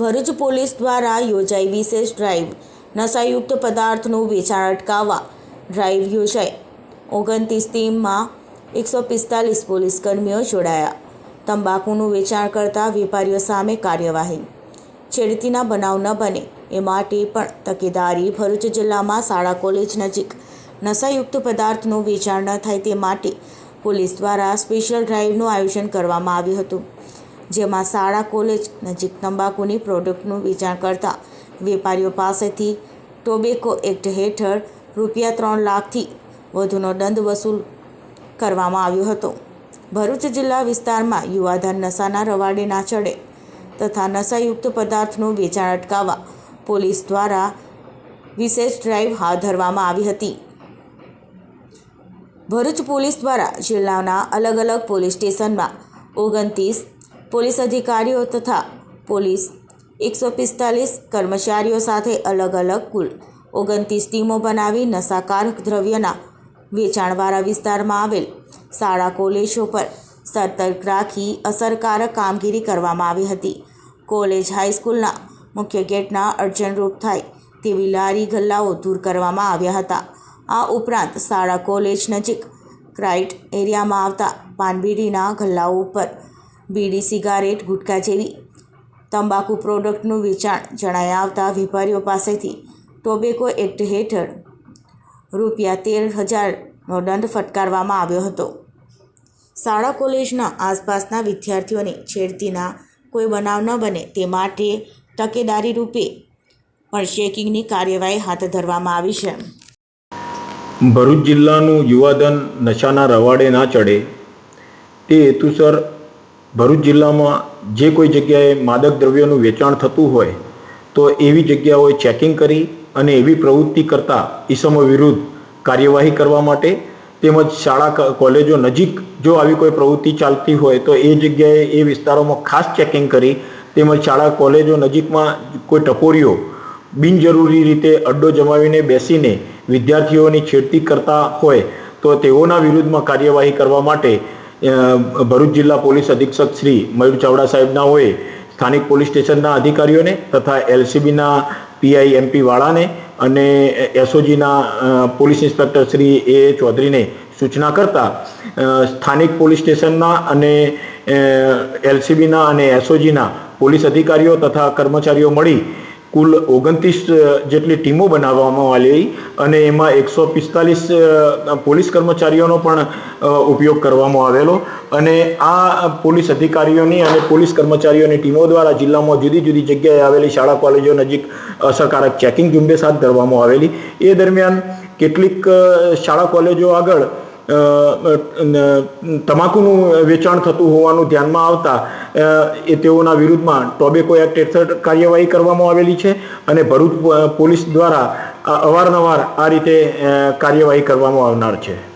Bharuch police દ્વારા યોજાઈ વિશેષ ડ્રાઈવ. નશાયુક્ત પદાર્થનું વેચાણ અટકાવવા ડ્રાઈવ યોજાઈ. ઓગણત્રીસ ટીમમાં એકસો પિસ્તાલીસ પોલીસ કર્મીઓ જોડાયા. તંબાકુનું વેચાણ કરતા વેપારીઓ સામે કાર્યવાહી. છેડતીના બનાવ ન બને એ માટે પણ તકેદારી ભરૂચ જિલ્લામાં શાળા કોલેજ નજીક. નશાયુક્ત પદાર્થનું વેચાણ ન થાય તે માટે પોલીસ દ્વારા સ્પેશિયલ ડ્રાઈવનું આયોજન કરવામાં આવ્યું હતું. જેમાં શાળા, કોલેજ નજીક તંબાકુની પ્રોડક્ટનું વેચાણ કરતા વેપારીઓ પાસેથી ટોબેકો એક્ટ હેઠળ રૂપિયા ત્રણ લાખથી વધુનો દંડ વસૂલ કરવામાં આવ્યો હતો. ભરૂચ જિલ્લા વિસ્તારમાં યુવાધન નશાના રવાડે ના ચડે તથા નશાયુક્ત પદાર્થનું વેચાણ અટકાવવા પોલીસ દ્વારા વિશેષ ડ્રાઈવ હાથ ધરવામાં આવી હતી. ભરૂચ પોલીસ દ્વારા જિલ્લાના અલગ અલગ પોલીસ સ્ટેશનમાં ઓગણત્રીસ પોલીસ અધિકારીઓ તથા પોલીસ એકસો પિસ્તાલીસ કર્મચારીઓ સાથે અલગ અલગ કુલ ઓગણત્રીસ ટીમો બનાવી નશાકારક દ્રવ્યના વેચાણવાળા વિસ્તારમાં આવેલ શાળા કોલેજો પર સતર્ક રાખી અસરકારક કામગીરી કરવામાં આવી હતી. કોલેજ હાઈસ્કૂલના મુખ્ય ગેટના અડચણરૂપ થાય તેવી લારી ગલ્લાઓ દૂર કરવામાં આવ્યા હતા. આ ઉપરાંત શાળા કોલેજ નજીક ક્રાઇટ એરિયામાં આવતા પાનબીડીના ગલ્લાઓ ઉપર બીડી, સિગારેટ ગુટખા જેવી તંબાકુ પ્રોડક્ટનું વેચાણ જણાયા આવતા વેપારીઓ પાસેથી ટોબેકો એક્ટ હેઠળ રૂપિયા તેર હજારનો દંડ ફટકારવામાં આવ્યો હતો. શાળા કોલેજના આસપાસના વિદ્યાર્થીઓને છેડતીના કોઈ બનાવ ન બને તે માટે તકેદારી રૂપે પણ ચેકિંગની કાર્યવાહી હાથ ધરવામાં આવી છે. ભરૂચ જિલ્લાનું યુવાધન નશાના રવાડે ના ચડે તે હેતુસર ભરૂચ જિલ્લામાં જે કોઈ જગ્યાએ માદક દ્રવ્યોનું વેચાણ થતું હોય, તો એવી જગ્યાઓએ ચેકિંગ કરી અને એવી પ્રવૃત્તિ કરતા ઈસમો વિરુદ્ધ કાર્યવાહી કરવા માટે તેમજ શાળા કોલેજો નજીક જો આવી કોઈ પ્રવૃત્તિ ચાલતી હોય, તો એ જગ્યાએ એ વિસ્તારોમાં ખાસ ચેકિંગ કરી તેમજ શાળા, કોલેજો નજીકમાં કોઈ ટપોરીઓ બિનજરૂરી રીતે અડ્ડો જમાવીને બેસીને વિદ્યાર્થીઓની છેડતી કરતા હોય, તો તેઓના વિરુદ્ધમાં કાર્યવાહી કરવા માટે ભરૂચ જિલ્લા પોલીસ અધિક્ષક શ્રી મયુર ચાવડા સાહેબના હોય, સ્થાનિક પોલીસ સ્ટેશનના અધિકારીઓને તથા એલસીબીના પીઆઈ એમપી વાળાને અને એસઓજીના પોલીસ ઇન્સ્પેક્ટર શ્રી એ ચૌધરીને સૂચના કરતા સ્થાનિક પોલીસ સ્ટેશનના અને એલસીબીના અને એસઓજીના પોલીસ અધિકારીઓ તથા કર્મચારીઓ મળી કુલ ઓગણત્રીસ જેટલી ટીમો બનાવવામાં આવી અને એમાં એકસો પિસ્તાલીસ પોલીસ કર્મચારીઓનો પણ ઉપયોગ કરવામાં આવેલો. અને આ પોલીસ અધિકારીઓની અને પોલીસ કર્મચારીઓની ટીમો દ્વારા જિલ્લામાં જુદી જુદી જગ્યાએ આવેલી શાળા, કોલેજો નજીક અસરકારક ચેકિંગ ઝુંબેશ હાથ ધરવામાં આવેલી. એ દરમિયાન કેટલીક શાળા, કોલેજો આગળ તમાકુનું વેચાણ થતું હોવાનું ધ્યાનમાં આવતા એ તેઓના વિરુદ્ધમાં ટોબેકો એક્ટ હેઠળ કાર્યવાહી કરવામાં આવેલી છે અને ભરૂચ પોલીસ દ્વારા અવારનવાર આ રીતે કાર્યવાહી કરવામાં આવનાર છે.